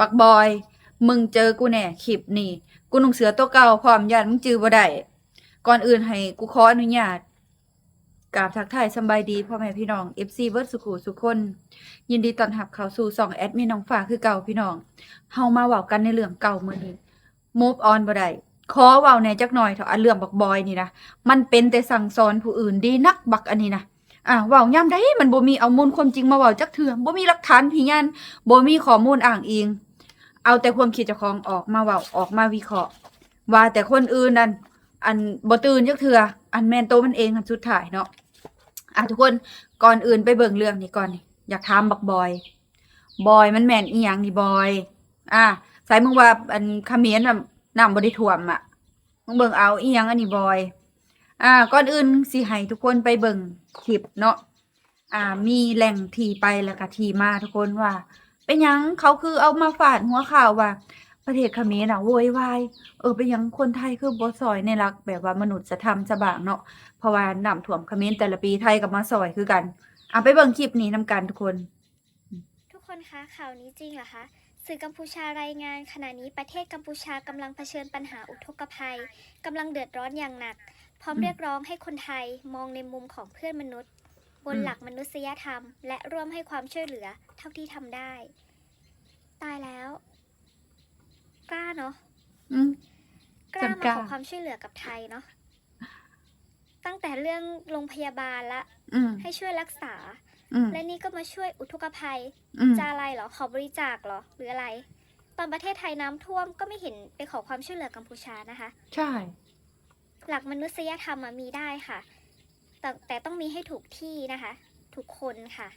บักบอย มึงเจอกูแน่คลิปนี่ กูหนุ่งเสือตัวเก่าพร้อมยันมึงจือบ่ได้ก่อนอื่นให้กูขออนุญาตกราบทักทายสบายดีพ่อแม่พี่น้อง FC เบิร์ดสุขุสุคน ยินดีต้อนรับเข้าสู่2แอดมินน้องฟ้าคือเก่าพี่น้องเฮามาเว้ากันในเรื่องเก่ามื้อนี้ move on บ่ได้ขอเว้าแหน่จักหน่อยเถอะอันเรื่องบักบอยนี่นะมันเป็นแต่สั่งสอนผู้อื่นดีนักบักอันนี้นะอะเว้ายามใดมันบ่มีเอามูลความจริงมาเว้าจักเทื่อบ่มีหลักฐานพิยันบ่มีข้อมูลอ้างอิง เอาแต่ความคิดเจ้าของออกมาเว้าออกมาวิเคราะห์ ว่าแต่คนอื่นนั่นอันบ่ตื่นจักเทื่ออันแม่นโตมันเองอันสุดท้ายเนาะอะทุกคนก่อนอื่นไปเบิ่งเรื่องนี้ก่อนนี่อยากถามบักบอย บอยมันแม่นอีหยังนี่บอย อะใส่มึงว่าอันเขมิ้นน่ะน้ำบ่ได้ท่วมอะมึงเบิ่งเอาอีหยังอันนี้บอย อ่าก่อนอื่นสิให้ทุกคนไปเบิ่งคลิปเนาะอ่ามีแหล่งที่ไปแล้วก็ที่มาทุกคนว่า เป็นยังเขาคือเอามาฝาดหัวข่าวว่า ประเทศเขมรน่ะโวยวายเออเป็นยังคนไทยคือบ่ซอยในรัก แบบว่ามนุษยธรรมซะบางเนาะเพราะว่าน้ำท่วมเขมรแต่ละปีไทยก็มาซอยคือกันเอะไปเบิ่งคลิปนี้นํกันทุกคน ทุกคนคะข่าวนี้จริงเหรอคะสื่อกัมพูชารายงาน ขณะนี้ประเทศกัมพูชากำลังเผชิญปัญหาอุทกภัยกำลังเดือดร้อนอย่างหนัก พร้อมเรียกร้องให้คนไทยมองในมุมของเพื่อนมนุษย์ บนอืมหลักมนุษยธรรม และร่วมให้ความช่วยเหลือเท่าที่ทำได้ ตายแล้วกล้าเนาะอืมกล้าฉันมากล้าขอความช่วยเหลือกับไทยเนาะตั้งแต่เรื่องโรงพยาบาลละอืมให้ช่วยรักษาอืมและนี่ก็มาช่วยอุทกภัยอืมจะอะไรเหรอขอบริจาคเหรอหรืออะไร ตอนประเทศไทยน้ำท่วมก็ไม่เห็นไปขอความช่วยเหลือกัมพูชานะคะ ใช่ หลักมนุษยธรรมอะมีได้ค่ะ แต่แต่ต้องมีให้ถูกที่นะคะทุกคนค่ะ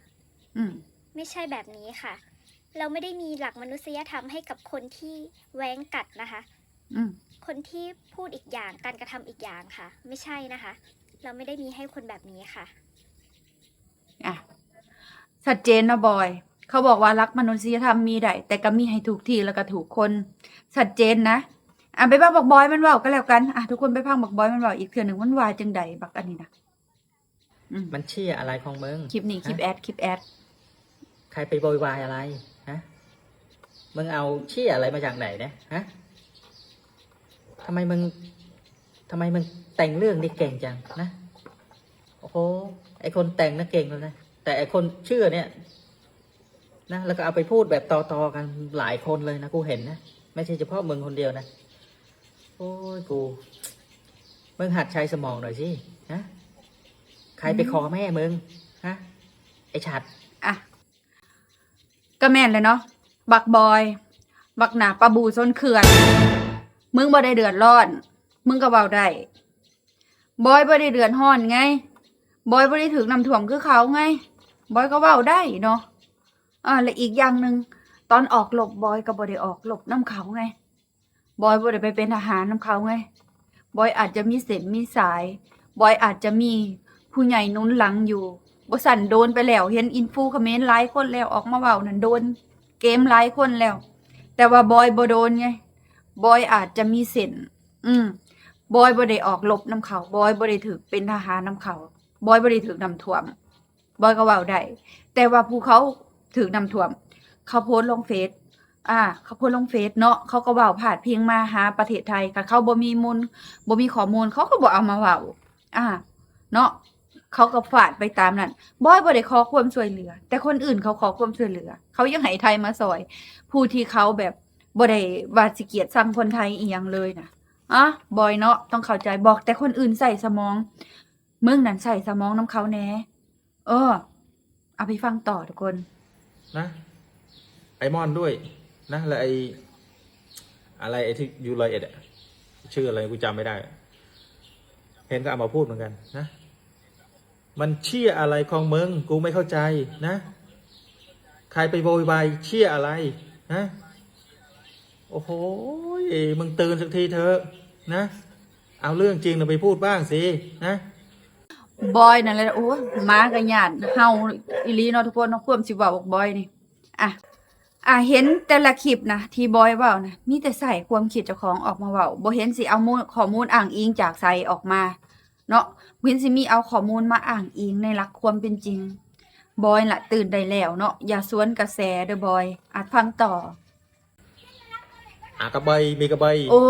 อืมไม่ใช่แบบนี้ค่ะ เราไม่ได้มีหลักมนุษยธรรมให้กับคนที่แว้งกัดนะคะ อืมคนที่พูดอีกอย่างการกระทำอีกอย่างค่ะ ไม่ใช่นะคะ เราไม่ได้มีให้คนแบบนี้ค่ะ อะชัดเจนนะบอย เขาบอกว่ารักมนุษยธรรมมีได้แต่ก็มีให้ถูกที่แล้วก็ถูกคนชัดเจนนะอะไปพังบักบอยมันเว่าก็แล้วกันอะทุกคนไปพังบักบอยมันเว่าอีกเทื่อหนึ่งมันวายจังใดบักอันนี้นะ อืมมันเชี่ยอะไรของมึงคลิปนี้คลิปแอดคลิปแอดใครไปโวยวายอะไรฮะมึงเอาเชี่ยอะไรมาจากไหนเนี่ยฮะทำไมมึงทำไมมึงแต่งเรื่องนี่เก่งจังนะโอ้โหไอคนแต่งน่ะเก่งแล้วนะแต่ไอคนเชื่อเนี่ยนะแล้วก็เอาไปพูดแบบต่อๆกันหลายคนเลยนะกูเห็นนะไม่ใช่เฉพาะมึงคนเดียวนะ โอ้ยกูมึงหัดใช้สมองหน่อยสิฮะ ใครไปขอแม่มึงฮะไอฉัดอะก็แม่นเลยเนาะบักบอย บักหนาปลาบูส้นเขื่อน มึงบ่ได้เดือดร้อน มึงก็เบาได้บอยบ่ได้เดือดร้อนไง บอยบ่ได้ถึงนำท่วมคือเขาไง บอยก็เบาได้เนาะอ่าและอีกอย่างหนึ่งตอนออกหลบบอยก็บ่ได้ออกหลบน้ำเขาไง บอยบ่ได้ไปเป็นทหารน้ำเขาไง บอยอาจจะมีเส้นมีสาย บอยอาจจะมี ผู้ใหญ่นุนหลังอยู่บ่สั่นโดนไปแล้วเห็นอินฟูคอมเมนต์หลายคนแล้วออกมาเว้านั่นโดน เกมหลายคนแล้ว แต่ว่าบอยบ่โดนไงบอยอาจจะมีเส้นอืมบอยบ่ได้ออกลบน้ำเขาบอยบ่ได้ถึกเป็นทหารน้ำเขาบอยบ่ได้ถึกน้ำท่วมบอยก็เว้าได้แต่ว่าผู้เขาถึกน้ำท่วม เขาโพสต์ลงเฟซอ่า เขาโพสต์ลงเฟซเนาะเขาก็เว้าพาดพิงมาหาประเทศไทยค่ะเขาบ่มีมูลบ่มีข้อมูลเขาก็บ่เอามาเว้าอ่า เนาะ เขาก็ฝาดไปตามนั้นบอยบ่ได้ขอความช่วยเหลือ แต่คนอื่นเขาขอความช่วยเหลือ เขายังให้ไทยมาซอย ผู้ที่เขาแบบบ่ได้วาสิเกียดชังคนไทยอีหยังเลยนะอะบอยเนาะต้องเข้าใจบอก แต่คนอื่นใส่สมองมึงนั่นใส่สมองน้ำเขาแน่เออ เอาไปฟังต่อทุกคน นะ ไอมอนด้วยนะแล้วไออะไรไอที่ยูไรเอ็ดอะชื่ออะไรกูจำไม่ได้ เห็นก็เอามาพูดเหมือนกัน นะ มันเชี่ยอะไรของมึงกูไม่เข้าใจนะ ใครไปโวยวายเชี่ยอะไรนะโอ้โหมึงตื่นสักทีเถอะนะ เอาเรื่องจริงเราไปพูดบ้างสินะบอยนั่นแหละโอ้มากันญาติเฮาอีลีเนาะทุกคนเนาะควมสิว้าบอกบอยนี่อะอะเห็นแต่ละคลิปนะที่บอยเว้านะมีแต่ใส่ความคิดเจ้าของออกมาเว้าบ่เห็นสิเอามูลข้อมูลอ้างอิงจากไสออกมา เนาะบ่เห็นสิมีเอาข้อมูลมาอ้างอิงในหลักความเป็นจริง บอยละตื่นได้แล้วเนาะอย่าสวนกระแสเด้อบอยอาจฟังต่ออากระใบมีกระใบโอ้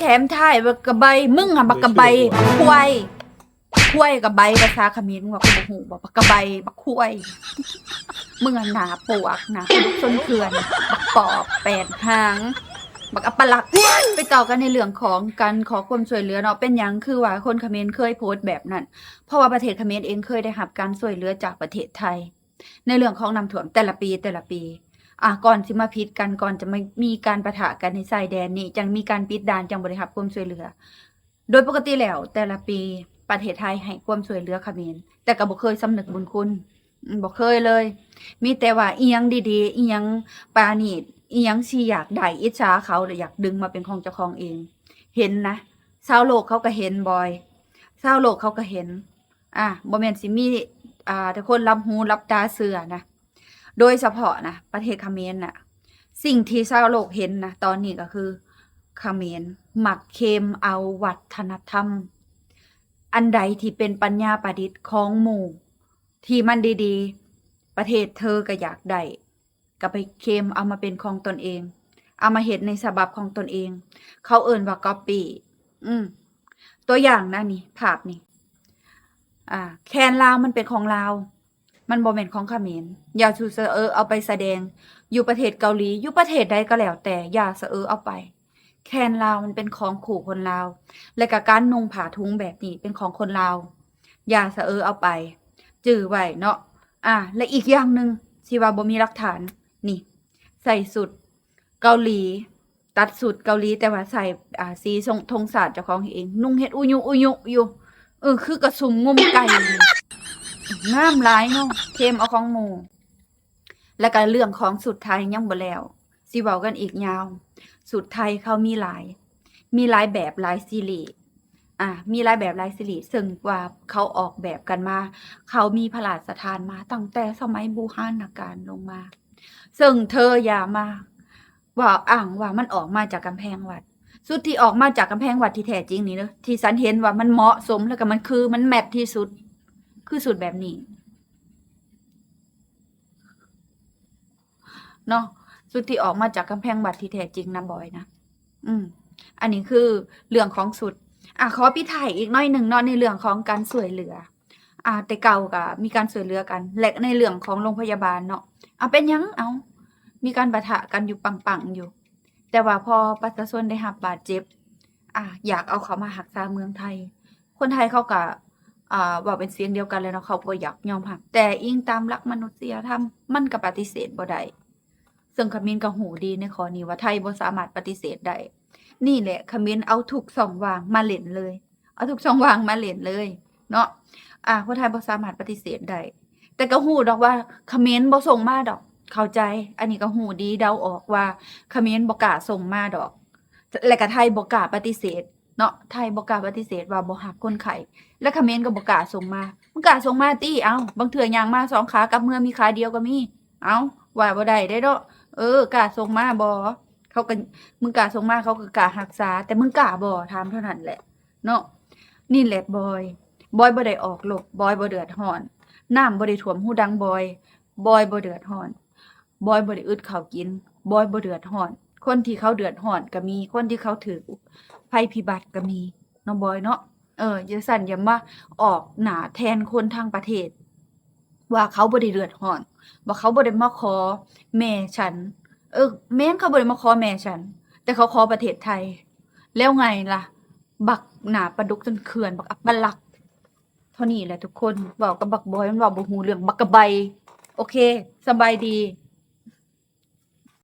แถมท้ายบักกะใบมึงอะบักกะใบควายควายกับใบภาษาเขมรมึงว่ากูบ่ฮู้บ่บักกะใบบักควายมึงอะหนาปวกหนาปลุกส้นเขื่อนบักปอบแปดหาง บักอัปลักษณ์ไปต่อกันในเรื่องของการขอความช่วยเหลือเนาะเป็นหยังคือว่าคนเขมรเคยโพสต์แบบนั้น เพราะว่าประเทศเขมรเองเคยได้รับการช่วยเหลือจากประเทศไทย ในเรื่องของน้ำท่วมแต่ละปีแต่ละปีอะก่อนสิมาพิษกันก่อนจะไม่มีการประทะกันในชายแดนนี่จังมีการปิดด่านจังบริหับความช่วยเหลือ โดยปกติแล้วแต่ละปีประเทศไทยให้ความช่วยเหลือเขมรแต่ก็บ่เคยสำนึกบุญคุณอืมบ่เคยเลย มีแต่ว่าอีหยังดีๆอีหยังปราณีต อียังสิอยากได้อิจฉาเขาหรืออยากดึงมาเป็นของเจ้าของเอง เห็นนะชาวโลกเขาก็เห็นบ่อยชาวโลกเขาก็เห็น อะบ่แมนสิมีอ่าแต่คนรับหูรับตาเสือนะโดยเฉพาะนะประเทศเขมรน่ะ สิ่งที่ชาวโลกเห็นนะตอนนี้ก็คือเขมรหมักเคมเอาวัฒนธรรม อันใดที่เป็นปัญญาประดิษฐ์ของหมู่ ที่มันดีๆ ประเทศเธอก็อยากได้ ก็ไปเค็มเอามาเป็นของตนเอง เอามาเห็นในฉบับของตนเอง เขาเอิ่นว่าก๊อปปี้อืม ตัวอย่างนะนี่ ภาพนี่ อ่า แคนลาวมันเป็นของลาว มันบ่แม่นของเขมรอย่าชูเสอเออเอาไปแสดง อยู่ประเทศเกาหลี อยู่ประเทศใดก็แล้ว แต่อย่าเสอเออเอาไป แคนลาวมันเป็นของขู่คนลาว และก็การนุ่งผ้าทุงแบบนี้เป็นของคนลาว อย่าเสอเออเอาไป จื้อไว้เนาะ อ่า และอีกอย่างหนึ่งที่ว่าบ่มีหลักฐาน นี่ ใส่สุดเกาหลี ตัดสุดเกาหลี แต่ว่าใส่อ่าสีทรงธงศาสตร์เจ้าของเอง นุ่งเฮ็ดอุยุอุยุอยู่เออคือกระสุมงุมไก่นี่งามหลายเนาะเข้มเอาของหมู่แล้วก็เรื่องของสุดไทยยังบ่แล้วสิเว้ากันอีกยาว สุดไทยเขามีหลาย มีหลายแบบหลายซีรีส์อะมีหลายแบบหลายซีรีส์ซึ่งว่าเขาออกแบบกันมา เขามีพระราชทานมาตั้งแต่สมัยบูฮานาการลงมา ซึ่งเธออย่ามาว่าอ้างว่ามันออกมาจากกำแพงวัด สุดที่ออกมาจากกำแพงวัดที่แท้จริงนี่เนอะที่ฉันเห็นว่ามันเหมาะสมแล้วก็มันคือมันแมทที่สุด คือสุดแบบนี้เนาะสุดที่ออกมาจากกำแพงวัดที่แท้จริงนะบอยนะอืม อันนี้คือเรื่องของสุด อะขอพี่ถ่ายอีกน้อยหนึ่งเนาะในเรื่องของการสวยเหลือ อ่า แต่เก่ากับมีการสวยเหลือกันและในเรื่องของโรงพยาบาลเนาะเอาเป็นยังเอามีการปะทะกันอยู่ปังๆอยู่ แต่ว่าพอประชาชนได้รับบาดเจ็บ อะอยากเอาเขามาหักษาเมืองไทย คนไทยเขาก็อ่าว่าเป็นเสียงเดียวกันเลยเนาะเขาบ่อยากยอมรับแต่อิงตามหลักมนุษยธรรมมันก็ปฏิเสธบ่ได้ซึ่งขมิ้นก็หูดีในข้อนี้ว่าไทยบ่สามารถปฏิเสธได้นี่แหละขมิ้นเอาทุกช่องวางมาเล่นเลย เอาทุกช่องวางมาเล่นเลย เนาะอ่าคนไทยบ่สามารถปฏิเสธได้แต่ก็ฮู้ดอกว่าเขมิ้นบ่ส่งมาดอก เข้าใจ อันนี้ก็ฮู้ดีเดาออกว่าเขมิ้นบ่กล้าส่งมาดอก และก็ไทยบ่กล้าปฏิเสธเนาะไทยบ่กล้าปฏิเสธว่าบ่ฮักคนไข้และเขมรก็บ่กล้าส่งมามึงกล้าส่งมาติเอ้าบางเทื่อย่างมาสองขากับเมื่อมีขาเดียวก็มี เอ้าว่าบ่ได้ได้เด้อเออกล้าส่งมาบ่เขาก็มึงกล้าส่งมาเขาก็กล้ารักษา แต่มึงกล้าบ่ถามเท่านั้นแหละ เนาะนี่แหละบอย บอยบ่ได้ออกโลกบอยบ่เดือดร้อนน้ำบ่ได้ท่วมหูดังบอย บอยบ่เดือดร้อน บอยบ่ได้อึดข้าวกิน บอยบ่เดือดร้อน คนที่เขาเดือดร้อนก็มี คนที่เขาถือภัยพิบัติก็มีเนาะบอยเนาะเอออย่าสั่นอย่ามาออกหนาแทนคนทางประเทศ ว่าเขาบ่ได้เดือดร้อนว่าเขาบ่ได้มาขอแม่ฉัน เออ แม่นเขาบ่ได้มาขอแม่ฉัน แต่เขาขอประเทศไทย แล้วไงล่ะ บักหนาปลาดุกจนเขื่อนบักอัปลักษ เท่านี้แหละทุกคนบอกกับบักบอยมันเว้าบ่ฮู้เรื่องบักกะใบ โอเคสบายดี